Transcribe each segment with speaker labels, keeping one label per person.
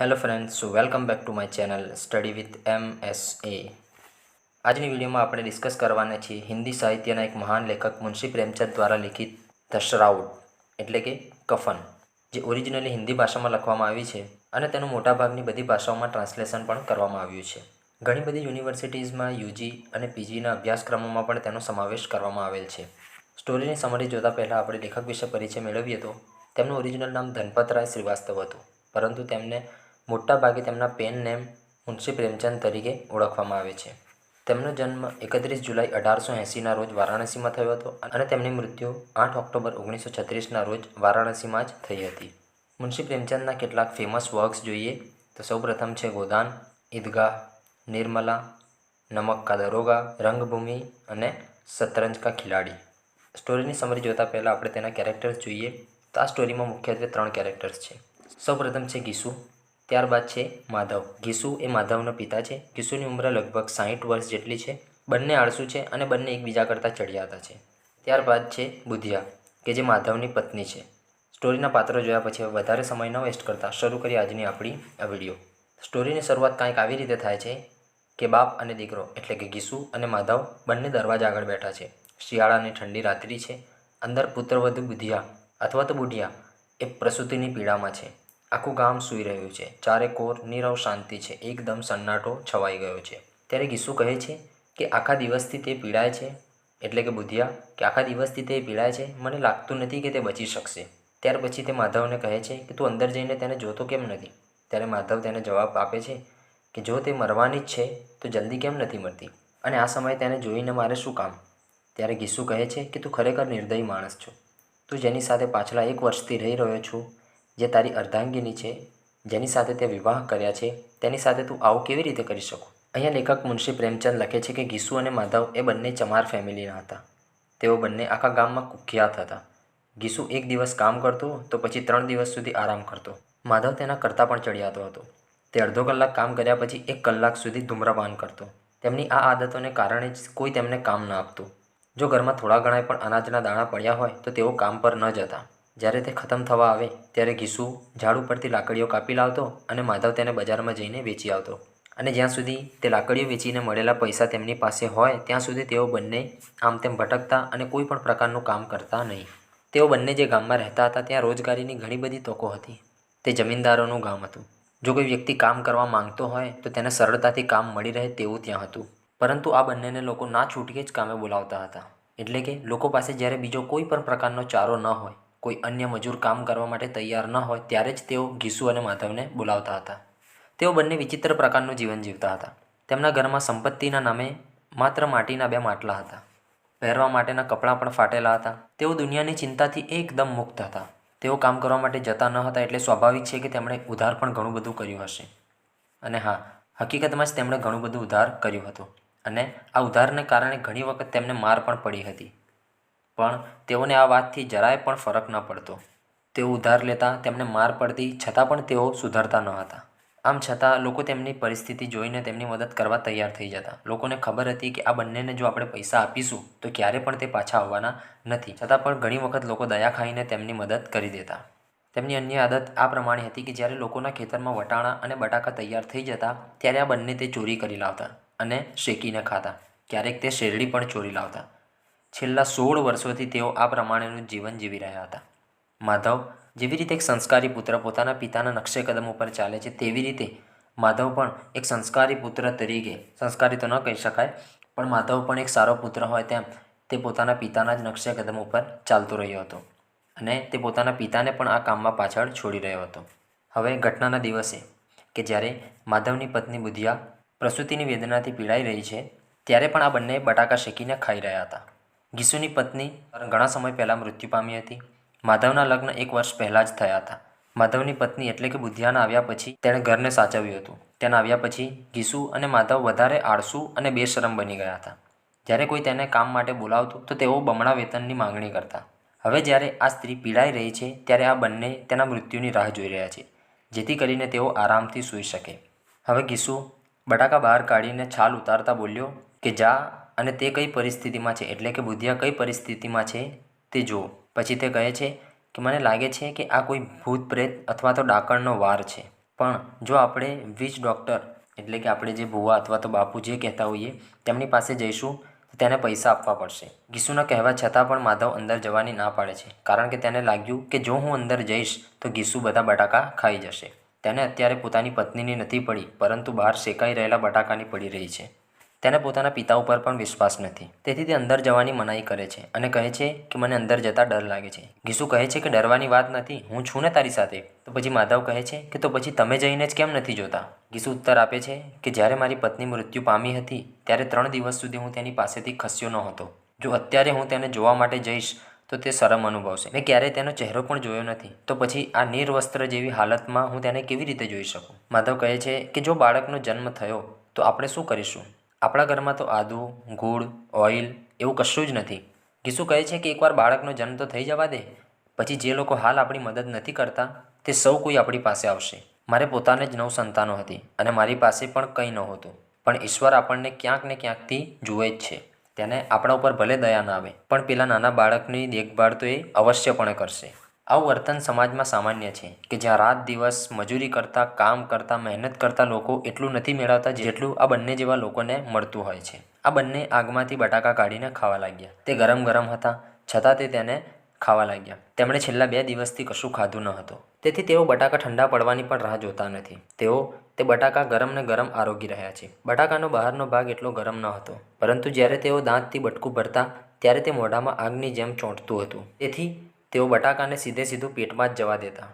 Speaker 1: Hello friends welcome back to my channel study with M S A આજની વિડીયોમાં આપણે discuss કરવાના છીએ હિન્દી સાહિત્યના એક મહાન લેખક મુનશી પ્રેમચંદ દ્વારા લિખિત ધ એટલે કે કફન, જે ઓરિજિનલી હિન્દી ભાષામાં લખવામાં આવી છે અને તેનું મોટાભાગની બધી ભાષાઓમાં ટ્રાન્સલેશન પણ કરવામાં આવ્યું છે. ઘણી બધી યુનિવર્સિટીઝમાં યુજી અને પીજીના અભ્યાસક્રમોમાં પણ તેનો સમાવેશ કરવામાં આવેલ છે. સ્ટોરીની સમરી જોતા પહેલાં આપણે લેખક વિશે પરિચય મેળવીએ તો, તેમનું ઓરિજિનલ નામ ધનપતરાય શ્રીવાસ્તવ હતું, પરંતુ તેમને મોટા ભાગે તેમના પેન નેમ મુનશી પ્રેમચંદ તરીકે ઓળખવામાં આવે છે. તેમનો જન્મ એકત્રીસ જુલાઈ અઢારસો એંસીના રોજ વારાણસીમાં થયો હતો અને તેમની મૃત્યુ આઠ ઓક્ટોબર ઓગણીસો છત્રીસના રોજ વારાણસીમાં જ થઈ હતી. મુનશી પ્રેમચંદના કેટલાક ફેમસ વર્ક્સ જોઈએ તો સૌપ્રથમ છે ગોદાન, ઈદગાહ, નિર્મલા, નમક કા દરોગા, રંગભૂમિ અને શતરંજ કા ખિલાડી. સ્ટોરીની સમરી જોતા પહેલાં આપણે તેના કેરેક્ટર્સ જોઈએ તો આ સ્ટોરીમાં મુખ્યત્વે ત્રણ કેરેક્ટર્સ છે. સૌપ્રથમ છે ગીસુ. ત્યારબાદ છે માધવ. ગીસુ એ માધવના પિતા છે. ગીસુની ઉંમર લગભગ સાહીઠ વર્ષ જેટલી છે. બંને આળસુ છે અને બંને એકબીજા કરતાં ચડિયાતા છે. ત્યારબાદ છે બુધિયા, કે જે માધવની પત્ની છે. સ્ટોરીના પાત્રો જોયા પછી વધારે સમય ન વેસ્ટ કરતાં શરૂ કરી આજની આપણી આ વીડિયો. સ્ટોરીની શરૂઆત કાંઈક આવી રીતે થાય છે કે બાપ અને દીકરો, એટલે કે ગીસુ અને માધવ બંને દરવાજા આગળ બેઠા છે. શિયાળાની ઠંડી રાત્રિ છે. અંદર પુત્રવધુ બુધિયા અથવા તો બુઢિયા એ પ્રસૂતિની પીડામાં છે. આખું ગામ સૂઈ રહ્યું છે. ચારે કોર નીરવ શાંતિ છે. એકદમ સન્નાટો છવાઈ ગયો છે. ત્યારે ગીસુ કહે છે કે, આખા દિવસથી તે પીડાય છે? એટલે કે, બુધિયા, કે આખા દિવસથી તે પીડાય છે? મને લાગતું નથી કે તે બચી શકશે. ત્યાર પછી તે માધવને કહે છે કે, તું અંદર જઈને તેને જોતો કેમ નથી? ત્યારે માધવ તેને જવાબ આપે છે કે, જો તે મરવાની જ છે, તો જલ્દી કેમ નથી મરતી? અને આ સમયે તેને જોઈને મારે શું કામ? ત્યારે ગીસુ કહે છે કે, તું ખરેખર નિર્દયી માણસ છો. તું જેની સાથે પાછલા એક વર્ષથી રહી રહ્યો છું જે તારી અર્ધાંગીની છે, જેની સાથે તે વિવાહ કર્યા છે, તેની સાથે તું આવું કેવી રીતે કરી શકું? અહીંયા લેખક મુનશી પ્રેમચંદ લખે છે કે ગીસુ અને માધવ એ બંને ચમાર ફેમિલીના હતા. તેઓ બંને આખા ગામમાં કુખ્યાત હતા. ગીસુ એક દિવસ કામ કરતો, તો પછી ત્રણ દિવસ સુધી આરામ કરતો. માધવ તેના કરતાં પણ ચડિયાતો હતો. તે અડધો કલાક કામ કર્યા પછી એક કલાક સુધી ધૂમ્રપાન કરતો. તેમની આ આદતોને કારણે જ કોઈ તેમને કામ ન આપતું. જો ઘરમાં થોડા ઘણા પણ અનાજના દાણા પડ્યા હોય, તો તેઓ કામ પર ન જતા. જ્યારે તે ખતમ થવા આવે, ત્યારે ઘીસુ ઝાડ ઉપરથી લાકડીઓ કાપી લાવતો અને માધવ તેને બજારમાં જઈને વેચી આવતો. અને જ્યાં સુધી તે લાકડીઓ વેચીને મળેલા પૈસા તેમની પાસે હોય, ત્યાં સુધી તેઓ બંને આમ તેમ ભટકતા અને કોઈ પણ પ્રકારનું કામ કરતા નહીં. તેઓ બંને જે ગામમાં રહેતા હતા, ત્યાં રોજગારીની ઘણી બધી તકો હતી. તે જમીનદારોનું ગામ હતું. જો કોઈ વ્યક્તિ કામ કરવા માંગતો હોય, તો તેને સરળતાથી કામ મળી રહે તેવું ત્યાં હતું. પરંતુ આ બંનેને લોકો ના છૂટકે જ કામે બોલાવતા હતા. એટલે કે લોકો પાસે જ્યારે બીજો કોઈ પણ પ્રકારનો ચારો ન હોય કોઈ અન્ય મજૂર કામ કરવા માટે તૈયાર ન હોય ત્યારે જ તેઓ ઘીસુ અને માધવને બોલાવતા હતા. તેઓ બંને વિચિત્ર પ્રકારનું જીવન જીવતા હતા. તેમના ઘરમાં સંપત્તિના નામે માત્ર માટીના બે માટલા હતા. પહેરવા માટેના કપડાં પણ ફાટેલા હતા. તેઓ દુનિયાની ચિંતાથી એકદમ મુક્ત હતા. તેઓ કામ કરવા માટે જતા ન હતા એટલે સ્વાભાવિક છે કે તેમણે ઉધાર પણ ઘણું બધું કર્યું હશે. અને હા, હકીકતમાં જ તેમણે ઘણું બધું ઉધાર કર્યું હતું. અને આ ઉધારને કારણે ઘણી વખત તેમને માર પણ પડી હતી. પણ તેઓને આ વાતથી જરાય પણ ફરક ન પડતો. તેઓ ઉધાર લેતા, તેમને માર પડતી, છતાં પણ તેઓ સુધરતા ન હતા. આમ છતાં, લોકો તેમની પરિસ્થિતિ જોઈને તેમની મદદ કરવા તૈયાર થઈ જતા. લોકોને ખબર હતી કે આ બંનેને જો આપણે પૈસા આપીશું, તો ક્યારે પણ તે પાછા આવવાના નથી. છતાં પણ ઘણી વખત લોકો દયા ખાઈને તેમની મદદ કરી દેતા. તેમની અન્ય આદત આ પ્રમાણે હતી કે જ્યારે લોકોના ખેતરમાં વટાણા અને બટાકા તૈયાર થઈ જતા, ત્યારે આ બંને તે ચોરી કરી લાવતા અને શેકીને ખાતા. ક્યારેક તે શેરડી પણ ચોરી લાવતા. છેલ્લા સોળ વર્ષોથી તેઓ આ પ્રમાણેનું જીવન જીવી રહ્યા હતા. માધવ જેવી રીતે એક સંસ્કારી પુત્ર પોતાના પિતાના નકશે કદમ ઉપર ચાલે છે, તેવી રીતે માધવ પણ એક સંસ્કારી પુત્ર તરીકે, સંસ્કારી તો ન કહી શકાય, પણ માધવ પણ એક સારો પુત્ર હોય તેમ તે પોતાના પિતાના જ નકશે કદમ ઉપર ચાલતો રહ્યો હતો અને તે પોતાના પિતાને પણ આ કામમાં પાછળ છોડી રહ્યો હતો. હવે ઘટનાના દિવસે કે જ્યારે માધવની પત્ની બુધિયા પ્રસૂતિની વેદનાથી પીડાઈ રહી છે, ત્યારે પણ આ બંને બટાકા શેકીને ખાઈ રહ્યા હતા. ગીસુની પત્ની ઘણા સમય પહેલાં મૃત્યુ પામી હતી. માધવના લગ્ન એક વર્ષ પહેલાં જ થયા હતા. માધવની પત્ની એટલે કે બુધિયાના આવ્યા પછી તેણે ઘરને સાચવ્યું હતું. તેના આવ્યા પછી ગીસુ અને માધવ વધારે આળસુ અને બેશરમ બની ગયા હતા. જ્યારે કોઈ તેને કામ માટે બોલાવતું તો તેઓ બમણા વેતનની માંગણી કરતા. હવે જ્યારે આ સ્ત્રી પીડાઈ રહી છે ત્યારે આ બંને તેના મૃત્યુની રાહ જોઈ રહ્યા છે, જેથી કરીને તેઓ આરામથી સૂઈ શકે. હવે ગીસુ બટાકા બહાર કાઢીને છાલ ઉતારતા બોલ્યો કે જા અને તે કઈ પરિસ્થિતિમાં છે? એટલે કે બુધિયા કઈ પરિસ્થિતિમાં છે તે જુઓ. પછી તે કહે છે કે મને લાગે છે કે આ કોઈ ભૂત પ્રેત અથવા તો ડાકણનો વાર છે. પણ જો આપણે વીજ ડૉક્ટર, એટલે કે આપણે જે ભુવા અથવા તો બાપુ જે કહેતા હોઈએ, તેમની પાસે જઈશું, તો તેને પૈસા આપવા પડશે. ગીસુના કહેવા છતાં પણ માધવ અંદર જવાની ના પાડે છે. કારણ કે તેને લાગ્યું કે જો હું અંદર જઈશ, તો ગીસુ બધા બટાકા ખાઈ જશે. તેને અત્યારે પોતાની પત્નીની નથી પડી, પરંતુ બહાર શેકાઈ રહેલા બટાકાની પડી રહી છે. તેને પોતાના પિતા ઉપર પણ વિશ્વાસ નથી. તેથી તે અંદર જવાની મનાઈ કરે છે અને કહે છે કે મને અંદર જતા ડર લાગે છે. ગીસુ કહે છે કે ડરવાની વાત નથી, હું છું ને તારી સાથે. તો પછી માધવ કહે છે કે તો પછી તમે જઈને જ કેમ નથી જોતા? ગીસુ ઉત્તર આપે છે કે જ્યારે મારી પત્ની મૃત્યુ પામી હતી, ત્યારે ત્રણ દિવસ સુધી હું તેની પાસેથી ખસ્યો ન હતો. જો અત્યારે હું તેને જોવા માટે જઈશ, તો તે શરમ અનુભવશે. મેં ક્યારેય તેનો ચહેરો પણ જોયો નથી. તો પછી આ નિર્વસ્ત્ર જેવી હાલતમાં હું તેને કેવી રીતે જોઈ શકું? માધવ કહે છે કે જો બાળકનો જન્મ થયો, તો આપણે શું કરીશું? આપણા ઘરમાં તો આદું ગુળ ઓઇલ એવું કશું જ નથી. ગીસુ કહે છે કે એકવાર બાળકનો જન્મ તો થઈ જવા દે, પછી જે લોકો હાલ આપણી મદદ નથી કરતા, તે સૌ કોઈ આપણી પાસે આવશે. મારે પોતાને જ નવ સંતાનો હતી અને મારી પાસે પણ કંઈ નહોતું, પણ ઈશ્વર આપણને ક્યાંક ને ક્યાંકથી જુએ જ છે. તેને આપણા ઉપર ભલે દયા ના આવે, પણ પેલા નાના બાળકની દેખભાળ તો એ અવશ્યપણે કરશે. આવું વર્તન સમાજમાં સામાન્ય છે કે જ્યાં રાત દિવસ મજૂરી કરતા, કામ કરતા, મહેનત કરતા લોકો એટલું નથી મેળવતા જેટલું આ બંને જેવા લોકોને મળતું હોય છે. આ બંને આગમાંથી બટાકા કાઢીને ખાવા લાગ્યા. તે ગરમ ગરમ હતા, છતાં તે તેને ખાવા લાગ્યા. તેમણે છેલ્લા બે દિવસથી કશું ખાધું ન હતું. તેથી તેઓ બટાકા ઠંડા પડવાની પણ રાહ જોતા નથી. તેઓ, તે બટાકા ગરમ ને ગરમ આરોગી રહ્યા છે. બટાકાનો બહારનો ભાગ એટલો ગરમ ન હતો. પરંતુ જ્યારે તેઓ દાંતથી બટકું ભરતા, ત્યારે તે મોઢામાં આગની જેમ ચોંટતું હતું. તેથી તેઓ બટાકાને સીધે સીધું પેટમાં જ જવા દેતા.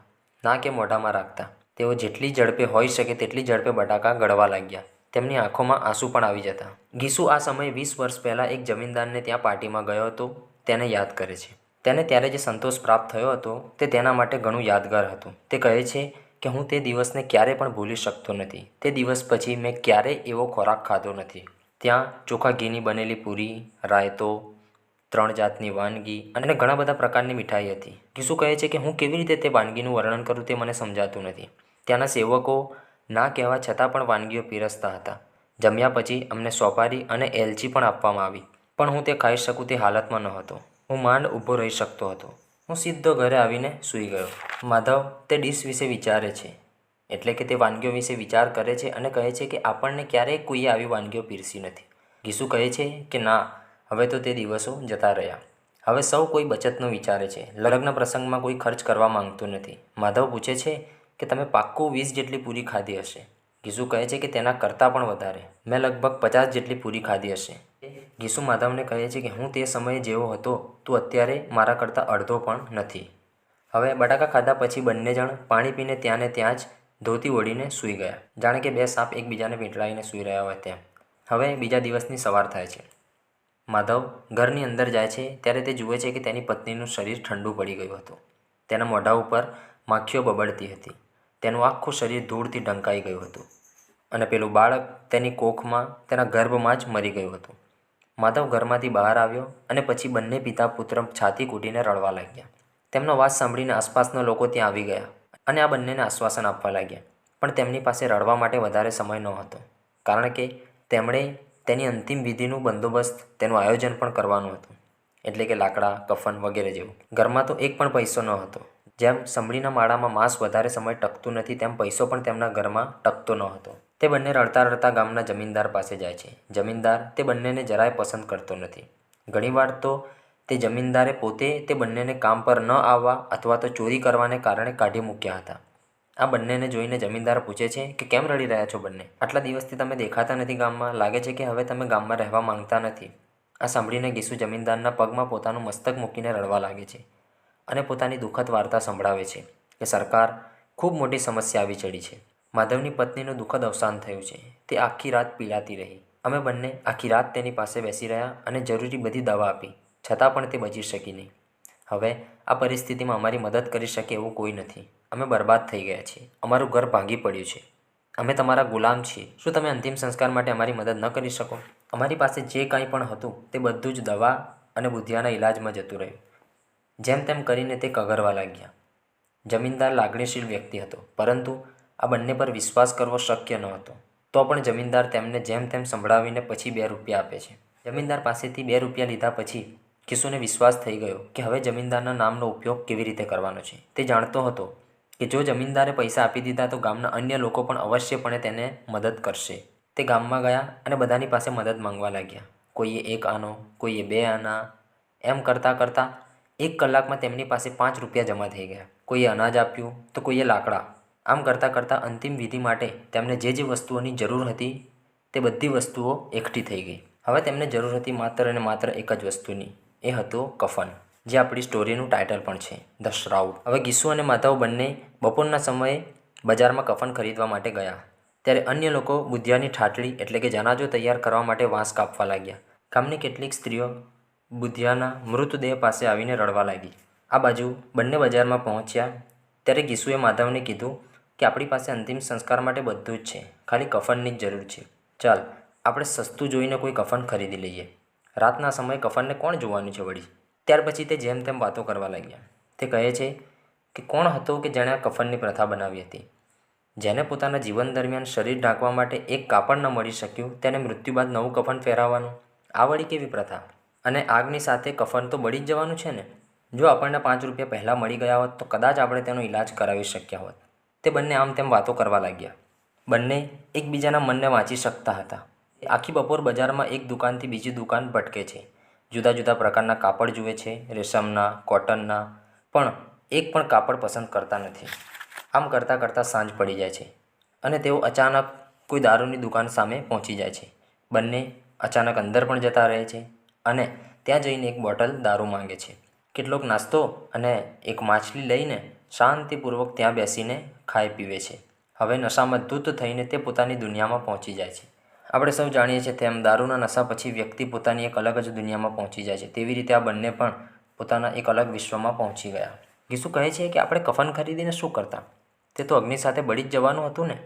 Speaker 1: ના કે મોઢામાં રાખતા. તેઓ જેટલી ઝડપે હોઈ શકે તેટલી ઝડપે બટાકા ગળવા લાગ્યા. તેમની આંખોમાં આંસુ પણ આવી જતા. ગીસુ આ સમયે વીસ વર્ષ પહેલાં એક જમીનદારને ત્યાં પાર્ટીમાં ગયો હતો. તેને યાદ કરે છે. તેને ત્યારે જે સંતોષ પ્રાપ્ત થયો હતો તે તેના માટે ઘણું યાદગાર હતું. તે કહે છે કે હું તે દિવસને ક્યારે પણ ભૂલી શકતો નથી. તે દિવસ પછી મેં ક્યારેય એવો ખોરાક ખાધો નથી. ત્યાં ચોખા ઘીની બનેલી પૂરી, રાયતો ત્રણ જાતની વાનગી અને ઘણા બધા પ્રકારની મીઠાઈ હતી. ગીસુ કહે છે કે હું કેવી રીતે તે વાનગીનું વર્ણન કરું તે મને સમજાતું નથી. ત્યાંના સેવકો ના કહેવા છતાં પણ વાનગીઓ પીરસતા હતા. જમ્યા પછી અમને સોપારી અને એલચી પણ આપવામાં આવી. પણ હું તે ખાઈ શકું તે હાલતમાં ન હતો હું માંડ ઊભો રહી શકતો હતો. હું સીધો ઘરે આવીને સૂઈ ગયો. માધવ તે ડીશ વિશે વિચારે છે. એટલે કે તે વાનગીઓ વિશે વિચાર કરે છે અને કહે છે કે આપણને ક્યારેય કોઈએ આવી વાનગીઓ પીરસી નથી. ગીસુ કહે છે કે ના હવે તો તે દિવસો જતા રહ્યા. હવે સૌ કોઈ બચતનું વિચારે છે. લગ્ન પ્રસંગમાં કોઈ ખર્ચ કરવા માંગતું નથી. માધવ પૂછે છે કે તમે પાક્કું વીસ જેટલી પૂરી ખાધી હશે. ગીસુ કહે છે કે તેના કરતાં પણ વધારે. મેં લગભગ પચાસ જેટલી પૂરી ખાધી હશે. ગીસુ માધવને કહે છે કે હું તે સમયે જેવો હતો, તું અત્યારે મારા કરતાં અડધો પણ નથી. હવે બટાકા ખાધા પછી બંને જણ પાણી પીને ત્યાં ને ત્યાં જ ધોતી ઓળીને સૂઈ ગયા. જાણે કે બે સાપ એકબીજાને વીંટળાઈને સૂઈ રહ્યા હોય તેમ હવે બીજા દિવસની સવાર થાય છે. માધવ ઘરની અંદર જાય છે, ત્યારે તે જુએ છે કે તેની પત્નીનું શરીર ઠંડુ પડી ગયું હતું. તેના મોઢા ઉપર માખીઓ બબડતી હતી. તેનું આખું શરીર ધૂળથી ઢંકાઈ ગયું હતું અને પેલું બાળક તેની કોખમાં, તેના ગર્ભમાં જ મરી ગયું હતું. માધવ ઘરમાંથી બહાર આવ્યો અને પછી બંને પિતા પુત્ર છાતી કૂટીને રડવા લાગ્યા. તેમનો અવાજ સાંભળીને આસપાસના લોકો ત્યાં આવી ગયા અને આ બંનેને આશ્વાસન આપવા લાગ્યા. પણ તેમની પાસે રડવા માટે વધારે સમય ન હતો કારણ કે તેમણે તેની અંતિમ વિધિનું બંદોબસ્ત તેનું આયોજન પણ કરવાનું હતું. એટલે કે લાકડા, કફન વગેરે જેવું. ઘરમાં તો એક પણ પૈસો ન હતો. જેમ સંભળીના માળામાં માંસ વધારે સમય ટકતું નથી, તેમ પૈસો પણ તેમના ઘરમાં ટકતો ન હતો. તે બંને રડતા રડતા ગામના જમીનદાર પાસે જાય છે. જમીનદાર તે બંનેને જરાય પસંદ કરતો નથી. ઘણીવાર તો તે જમીનદારે પોતે તે બંનેને કામ પર ન આવવા અથવા તો ચોરી કરવાને કારણે કાઢી મૂક્યા હતા. આ બંનેને જોઈને જમીનદાર પૂછે છે કે કેમ રડી રહ્યા છો બંને? આટલા દિવસથી તમે દેખાતા નથી ગામમાં. લાગે છે કે હવે તમે ગામમાં રહેવા માંગતા નથી. આ સાંભળીને ગીસુ જમીનદારના પગમાં પોતાનું મસ્તક મૂકીને રડવા લાગે છે અને પોતાની દુઃખદ વાર્તા સંભળાવે છે કે સરકાર ખૂબ મોટી સમસ્યા આવી ચડી છે. માધવની પત્નીનું દુઃખદ અવસાન થયું છે. તે આખી રાત પીડાતી રહી. અમે બંને આખી રાત તેની પાસે બેસી રહ્યા અને જરૂરી બધી દવા આપી. છતાં પણ તે બચી શકી નહીં. હવે આ પરિસ્થિતિમાં અમારી મદદ કરી શકે એવું કોઈ નથી. અમે બરબાદ થઈ ગયા છીએ. અમારું ઘર ભાંગી પડ્યું છે. અમે તમારા ગુલામ છીએ. શું તમે અંતિમ સંસ્કાર માટે અમારી મદદ ન કરી શકો? અમારી પાસે જે કાંઈ પણ હતું, તે બધું જ દવા અને બુદ્ધિયાના ઇલાજમાં જતું રહ્યું. જેમ તેમ કરીને તે કગરવા લાગ્યા. જમીનદાર લાગણીશીલ વ્યક્તિ હતો, પરંતુ આ બંને પર વિશ્વાસ કરવો શક્ય ન હતો. તો પણ જમીનદાર તેમને જેમ તેમ સંભળાવીને પછી બે રૂપિયા આપે છે. જમીનદાર પાસેથી બે રૂપિયા લીધા પછી કિશુને વિશ્વાસ થઈ ગયો કે હવે જમીનદારના નામનો ઉપયોગ કેવી રીતે કરવાનો છે. તે જાણતો હતો કે જો જમીનદારે પૈસા આપી દીધા તો ગામના અન્ય લોકો પણ અવશ્યપણે તેને મદદ કરશે. તે ગામમાં ગયા અને બધાની પાસે મદદ માંગવા લાગ્યા. કોઈએ એક આનો, કોઈએ બે આના, એમ કરતાં કરતાં એક કલાકમાં તેમની પાસે પાંચ રૂપિયા જમા થઈ ગયા. કોઈએ અનાજ આપ્યું તો કોઈએ લાકડા. આમ કરતાં કરતાં અંતિમ વિધિ માટે તેમને જે જે વસ્તુઓની જરૂર હતી તે બધી વસ્તુઓ એકઠી થઈ ગઈ. હવે તેમને જરૂર હતી માત્ર અને માત્ર એક જ વસ્તુની. એ હતું કફન, જે આપણી સ્ટોરીનું ટાઇટલ પણ છે, ધ શ્રાઉડ. હવે ગીસુ અને માધવ બંને બપોરના સમયે બજારમાં કફન ખરીદવા માટે ગયા. ત્યારે અન્ય લોકો બુધિયાની ઠાટડી એટલે કે જનાજો તૈયાર કરવા માટે વાંસ કાપવા લાગ્યા. ગામની કેટલીક સ્ત્રીઓ બુધિયાના મૃતદેહ પાસે આવીને રડવા લાગી. આ બાજુ બંને બજારમાં પહોંચ્યા ત્યારે ગીસુએ માધવને કીધું કે આપણી પાસે અંતિમ સંસ્કાર માટે બધું જ છે, ખાલી કફનની જ જરૂર છે. ચાલ, આપણે સસ્તું જોઈને કોઈ કફન ખરીદી લઈએ. રાતના સમયે કફનને કોણ જોવાનું છે વળી? ત્યાર પછી તે જેમ તેમ વાતો કરવા લાગ્યા. તે કહે છે કે કોણ હતો કે જેણે આ કફનની પ્રથા બનાવી હતી? જેને પોતાના જીવન દરમિયાન શરીર ઢાંકવા માટે એક કાપડ ન મળી શક્યું, તેને મૃત્યુ બાદ નવું કફન પહેરાવવાનું. આ વળી કેવી પ્રથા? અને આગની સાથે કફન તો બળી જ જવાનું છે ને? જો આપણને પાંચ રૂપિયા પહેલાં મળી ગયા હોત, તો કદાચ આપણે તેનો ઈલાજ કરાવી શક્યા હોત. તે બંને આમ તેમ વાતો કરવા લાગ્યા. બંને એકબીજાના મનને વાંચી શકતા હતા. આખી બપોર બજારમાં એક દુકાનથી બીજી દુકાન ભટકે છે. જુદા જુદા પ્રકારના કાપડ જુએ છે, રેશમના, કોટનના, પણ એક પણ કાપડ પસંદ કરતા નથી. આમ કરતાં કરતાં સાંજ પડી જાય છે અને તેઓ અચાનક કોઈ દારૂની દુકાન સામે પહોંચી જાય છે. બંને અચાનક અંદર પણ જતા રહે છે અને ત્યાં જઈને એક બોટલ દારૂ માંગે છે. કેટલોક નાસ્તો અને એક માછલી લઈને શાંતિપૂર્વક ત્યાં બેસીને ખાઈ પીવે છે. હવે નશામાં ધૂત થઈને તે પોતાની દુનિયામાં પહોંચી જાય છે. આપણે સૌ જાણીએ છીએ તેમ દારૂના નશા પછી વ્યક્તિ પોતાની એક અલગ જ દુનિયામાં પહોંચી જાય છે. તેવી રીતે આ બંને પણ પોતાના એક અલગ વિશ્વમાં પહોંચી ગયા. ગીસુ કહે છે કે આપણે કફન ખરીદીને શું કરતા? તે તો અગ્નિ સાથે બળી જ જવાનું હતું ને?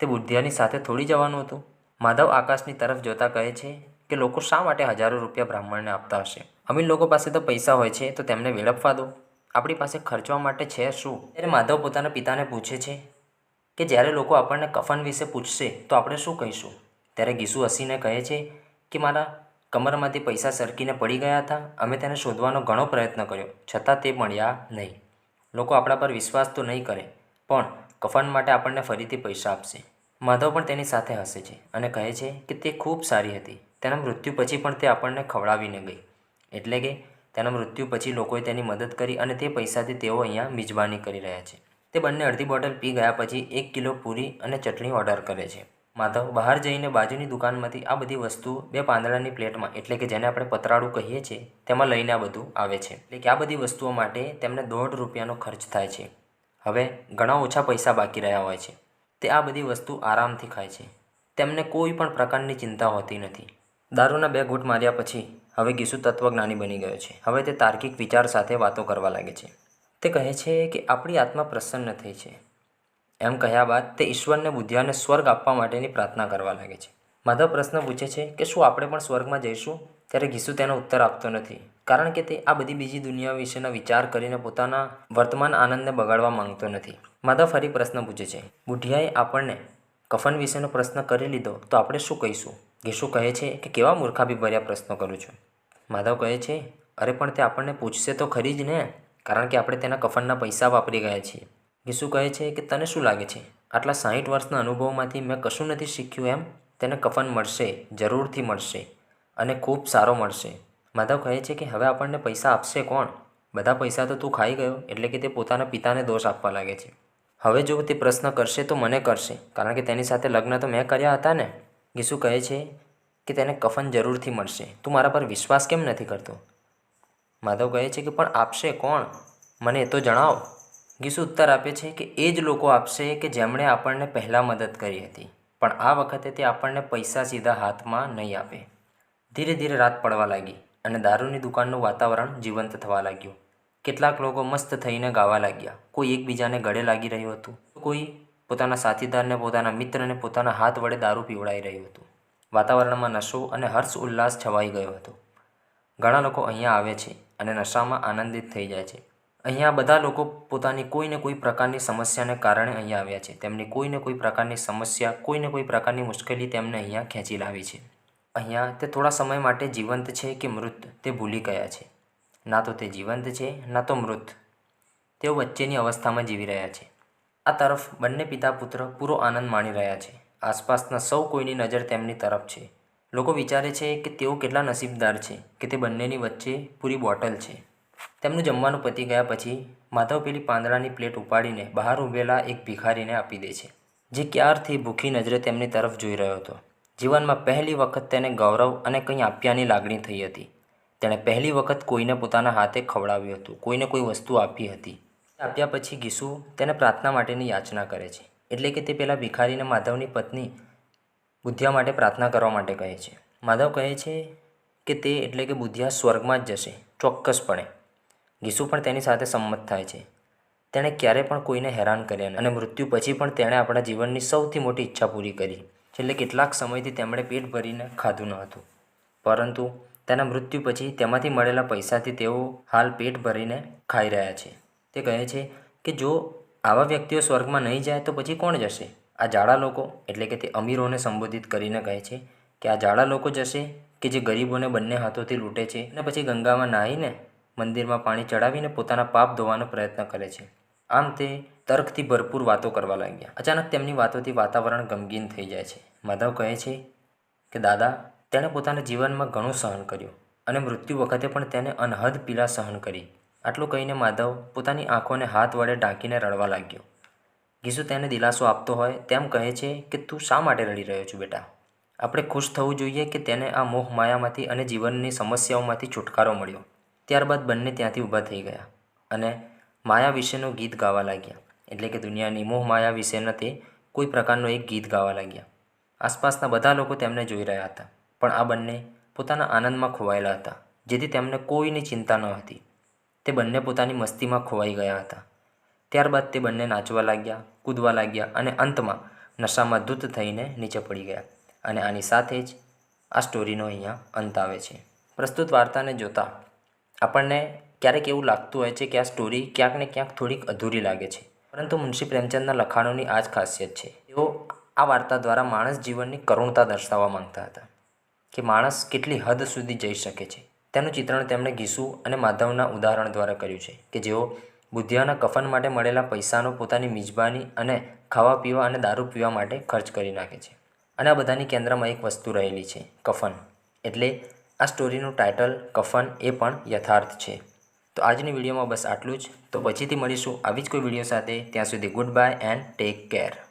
Speaker 1: તે બુદ્ધિયાની સાથે થોડી જવાનું હતું? માધવ આકાશની તરફ જોતા કહે છે કે લોકો શા માટે હજારો રૂપિયા બ્રાહ્મણને આપતા હશે? અમીર લોકો પાસે તો પૈસા હોય છે, તો તેમને વેડફવા દો. આપણી પાસે ખર્ચવા માટે છે શું? ત્યારે માધવ પોતાના પિતાને પૂછે છે કે જ્યારે લોકો આપણને કફન વિશે પૂછશે, તો આપણે શું કહીશું? ત્યારે ગીસુ હસીને કહે છે કે મારા કમરમાંથી પૈસા સરકીને પડી ગયા હતા. અમે તેને શોધવાનો ઘણો પ્રયત્ન કર્યો. છતાં તે મળ્યા નહીં. લોકો આપણા પર વિશ્વાસ તો નહીં કરે, પણ કફન માટે આપણને ફરીથી પૈસા આપશે. માધવ પણ તેની સાથે હસે છે અને કહે છે કે તે ખૂબ સારી હતી. તેના મૃત્યુ પછી પણ તે આપણને ખવડાવીને ગઈ. એટલે કે તેના મૃત્યુ પછી લોકોએ તેની મદદ કરી અને તે પૈસાથી તેઓ અહીંયા મિજબાની કરી રહ્યા છે. તે બંને અડધી બોટલ પી ગયા પછી એક કિલો પૂરી અને ચટણી ઓર્ડર કરે છે. માધવ, બહાર જઈને બાજુની દુકાનમાંથી આ બધી વસ્તુ બે પાંદડાની પ્લેટમાં, એટલે કે જેને આપણે પતરાળું કહીએ છીએ, તેમાં લઈને આ બધું આવે છે. એટલે કે આ બધી વસ્તુઓ માટે તેમને દોઢ રૂપિયાનો ખર્ચ થાય છે. હવે ઘણા ઓછા પૈસા બાકી રહ્યા હોય છે. તે આ બધી વસ્તુ આરામથી ખાય છે. તેમને કોઈ પણ પ્રકારની ચિંતા હોતી નથી. દારૂના બે ઘૂંટ માર્યા પછી હવે ગીસુ તત્વજ્ઞાની બની ગયો છે. હવે તે તાર્કિક વિચાર સાથે વાતો કરવા લાગે છે. તે કહે છે કે આપણી આત્મા પ્રસન્ન થઈ છે. એમ કહ્યા બાદ તે ઈશ્વરને બુદ્ધિયાને સ્વર્ગ આપવા માટેની પ્રાર્થના કરવા લાગે છે. માધવ પ્રશ્ન પૂછે છે કે શું આપણે પણ સ્વર્ગમાં જઈશું? ત્યારે ઘીસુ તેનો ઉત્તર આપતો નથી. કારણ કે તે આ બધી બીજી દુનિયા વિશેના વિચાર કરીને પોતાના વર્તમાન આનંદને બગાડવા માંગતો નથી. માધવ ફરી પ્રશ્ન પૂછે છે, બુઢિયાએ આપણને કફન વિશેનો પ્રશ્ન કરી લીધો, તો આપણે શું કહીશું? ઘીસુ કહે છે કે, કેવા મૂર્ખાભીભર્યા પ્રશ્નો કરું છું. માધવ કહે છે, અરે, પણ તે આપણને પૂછશે તો ખરી જ ને? કારણ કે આપણે તેના કફનના પૈસા વાપરી ગયા છીએ. ગીસુ કહે છે કે તને શું લાગે છે? આટલા સાહીઠ વર્ષના અનુભવમાંથી મેં કશું નથી શીખ્યું એમ? તેને કફન મળશે, જરૂરથી મળશે અને ખૂબ સારો મળશે. માધવ કહે છે કે હવે આપણને પૈસા આપશે કોણ? બધા પૈસા તો તું ખાઈ ગયો, એટલે કે તે પોતાના પિતાને દોષ આપવા લાગે છે. હવે જો તે પ્રશ્ન કરશે તો મને કરશે, કારણ કે તેની સાથે લગ્ન તો મેં કર્યા હતા ને. ગીસુ કહે છે કે તેને કફન જરૂરથી મળશે. તું મારા પર વિશ્વાસ કેમ નથી કરતો? માધવ કહે છે કે પણ આપશે કોણ? મને એ તો જણાવો. ગીસુ ઉત્તર આપે છે કે એ જ લોકો આપશે કે જેમણે આપણને પહેલાં મદદ કરી હતી. પણ આ વખતે તે આપણને પૈસા સીધા હાથમાં નહીં આપે. ધીરે ધીરે રાત પડવા લાગી અને દારૂની દુકાનનું વાતાવરણ જીવંત થવા લાગ્યું. કેટલાક લોકો મસ્ત થઈને ગાવા લાગ્યા. કોઈ એકબીજાને ગળે લાગી રહ્યું હતું. કોઈ પોતાના સાથીદારને, પોતાના મિત્રને પોતાના હાથ વડે દારૂ પીવડાઈ રહ્યું હતું. વાતાવરણમાં નશો અને હર્ષ ઉલ્લાસ છવાઈ ગયો હતો. ઘણા લોકો અહીંયા આવે છે અને નશામાં આનંદિત થઈ જાય છે. અહીંયા બધા લોકો પોતાની કોઈ ને કોઈ પ્રકારની સમસ્યાને કારણે અહીંયા આવ્યા છે. તેમની કોઈને કોઈ પ્રકારની સમસ્યા, કોઈને કોઈ પ્રકારની મુશ્કેલી તેમને અહીંયા ખેંચી લાવી છે. અહીંયા તે થોડા સમય માટે જીવંત છે કે મૃત તે ભૂલી ગયા છે. ના તો તે જીવંત છે, ના તો મૃત. તેઓ વચ્ચેની અવસ્થામાં જીવી રહ્યા છે. આ તરફ બંને પિતા પુત્ર પૂરો આનંદ માણી રહ્યા છે. આસપાસના સૌ કોઈની નજર તેમની તરફ છે. લોકો વિચારે છે કે તેઓ કેટલા નસીબદાર છે કે તે બંનેની વચ્ચે પૂરી બોટલ છે. તેમનું જમવાનું પતી ગયા પછી માધવ પેલી પાંદડાની પ્લેટ ઉપાડીને બહાર ઊભેલા એક ભિખારીને આપી દે છે, જે ક્યારથી ભૂખી નજરે તેમની તરફ જોઈ રહ્યો હતો. જીવનમાં પહેલી વખત તેને ગૌરવ અને કંઈ આપ્યાની લાગણી થઈ હતી. તેણે પહેલી વખત કોઈને પોતાના હાથે ખવડાવ્યું હતું, કોઈને કોઈ વસ્તુ આપી હતી. આપ્યા પછી ગીસુ તેને પ્રાર્થના માટેની યાચના કરે છે, એટલે કે તે પેલા ભિખારીને માધવની પત્ની બુદ્ધિયા માટે પ્રાર્થના કરવા માટે કહે છે. માધવ કહે છે કે તે એટલે કે બુદ્ધિયા સ્વર્ગમાં જ જશે, ચોક્કસપણે. ગીસુ પણ તેની સાથે સંમત થાય છે. તેણે ક્યારે પણ કોઈને હેરાન કર્યા અને મૃત્યુ પછી પણ તેણે આપણા જીવનની સૌથી મોટી ઈચ્છા પૂરી કરી. છેલ્લે કેટલાક સમયથી તેમણે પેટ ભરીને ખાધું ન હતું. પરંતુ તેના મૃત્યુ પછી તેમાંથી મળેલા પૈસાથી તેઓ હાલ પેટ ભરીને ખાઈ રહ્યા છે. તે કહે છે કે જો આવા વ્યક્તિઓ સ્વર્ગમાં નહીં જાય તો પછી કોણ જશે? આ જાડા લોકો, એટલે કે તે અમીરોને સંબોધિત કરીને કહે છે કે આ જાડા લોકો જશે કે જે ગરીબોને બંને હાથોથી લૂંટે છે અને પછી ગંગામાં નાહીને મંદિરમાં પાણી ચડાવીને પોતાના પાપ ધોવાનો પ્રયત્ન કરે છે. આમ તે તર્કથી ભરપૂર વાતો કરવા લાગ્યા. અચાનક તેમની વાતોથી વાતાવરણ ગમગીન થઈ જાય છે. માધવ કહે છે કે, દાદા, તેણે પોતાના જીવનમાં ઘણું સહન કર્યું અને મૃત્યુ વખતે પણ તેને અનહદ પીડા સહન કરી. આટલું કહીને માધવ પોતાની આંખોને હાથ વડે ઢાંકીને રડવા લાગ્યો. ગીસુ, તેને દિલાસો આપતો હોય તેમ કહે છે કે, તું શા માટે રડી રહ્યો છું બેટા? આપણે ખુશ થવું જોઈએ કે તેને આ મોહ માયામાંથી અને જીવનની સમસ્યાઓમાંથી છુટકારો મળ્યો. ત્યારબાદ બંને ત્યાંથી ઊભા થઈ ગયા અને માયા વિશેનું ગીત ગાવા લાગ્યા. એટલે કે દુનિયાની મોહ માયા વિશેના તે કોઈ પ્રકારનું એક ગીત ગાવા લાગ્યા. આસપાસના બધા લોકો તેમને જોઈ રહ્યા હતા, પણ આ બંને પોતાના આનંદમાં ખોવાયેલા હતા, જેથી તેમને કોઈની ચિંતા ન હતી. તે બંને પોતાની મસ્તીમાં ખોવાઈ ગયા હતા. ત્યારબાદ તે બંને નાચવા લાગ્યા, કૂદવા લાગ્યા અને અંતમાં નશામાં ધૂત થઈને નીચે પડી ગયા. અને આની સાથે જ આ સ્ટોરીનો અહીંયા અંત આવે છે. પ્રસ્તુત વાર્તાને જોતાં આપણને ક્યારેક એવું લાગતું હોય છે કે આ સ્ટોરી ક્યાંક ને ક્યાંક થોડીક અધૂરી લાગે છે. પરંતુ મુનશી પ્રેમચંદના લખાણોની આ જ ખાસિયત છે. તેઓ આ વાર્તા દ્વારા માણસ જીવનની કરુણતા દર્શાવવા માંગતા હતા કે માણસ કેટલી હદ સુધી જઈ શકે છે. તેનું ચિત્રણ તેમણે ગીસુ અને માધવના ઉદાહરણ દ્વારા કર્યું છે કે જેઓ બુદ્ધિયાના કફન માટે મળેલા પૈસાનો પોતાની મિજબાની અને ખાવા પીવા અને દારૂ પીવા માટે ખર્ચ કરી નાખે છે. અને આ બધાની કેન્દ્રમાં એક વસ્તુ રહેલી છે, કફન. એટલે આ સ્ટોરીનું ટાઇટલ કફન એ પણ યથાર્થ છે. તો આજની વિડીયોમાં બસ આટલું જ. તો પછીથી મળીશું આવી જ કોઈ વીડિયો સાથે. ત્યાં સુધી good bye and take care.